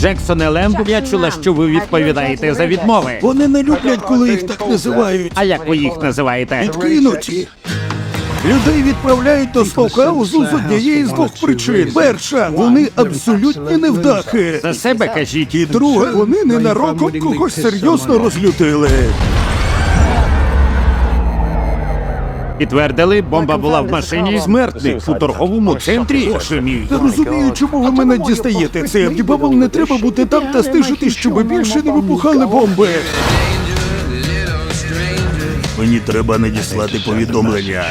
Джексон Лемб, я чула, що ви відповідаєте за відмови. Вони не люблять, коли їх так називають. А як ви їх називаєте? Відкинуті. Людей відправляють до стокаузу з однієї з двох причин. Перша, вони абсолютні невдахи. За себе кажіть. І друге, вони ненароком когось серйозно розлютили. Підтвердили, бомба була в машині. Смертник у торговому центрі. Боже мій. Не розумію, чому ви мене дістаєте. Це Бабл не треба бути там та стежити, щоб більше не вибухали бомби. Мені треба надіслати повідомлення.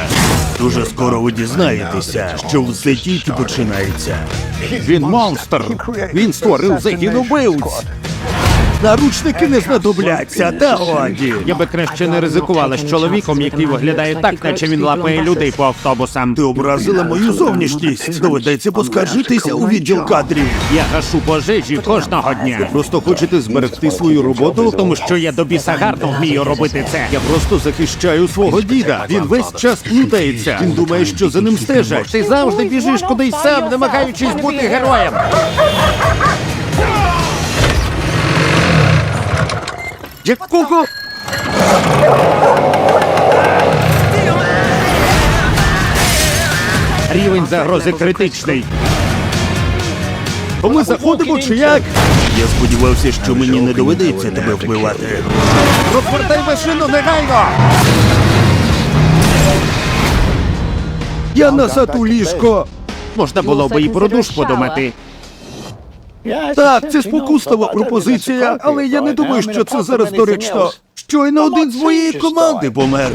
Дуже скоро ви дізнаєтеся, що все тільки починається. Він монстр. Він створив загін убивць. Наручники не знадобляться, та годі. Я би краще не ризикувала з чоловіком, який виглядає так, наче він лапає людей по автобусам. Ти образила мою зовнішність. Доведеться поскаржитися у відділ кадрів. Я гашу пожежі кожного дня. Просто хочете зберегти свою роботу? Тому що я до біса гарно вмію робити це. Я просто захищаю свого діда. Він весь час плутається. Він думає, що за ним стежать. Ти завжди біжиш кудись сам, намагаючись бути героєм. Якого? Рівень загрози критичний. Ми заходимо чи як? Я сподівався, що мені не доведеться тебе вбивати. Розвертай машину негайно! Я назад у ліжко. Можна було би і про душ подумати. Так, це спокуслива пропозиція, але я не думаю, що це зараз доречно. Щойно один з моєї команди помер.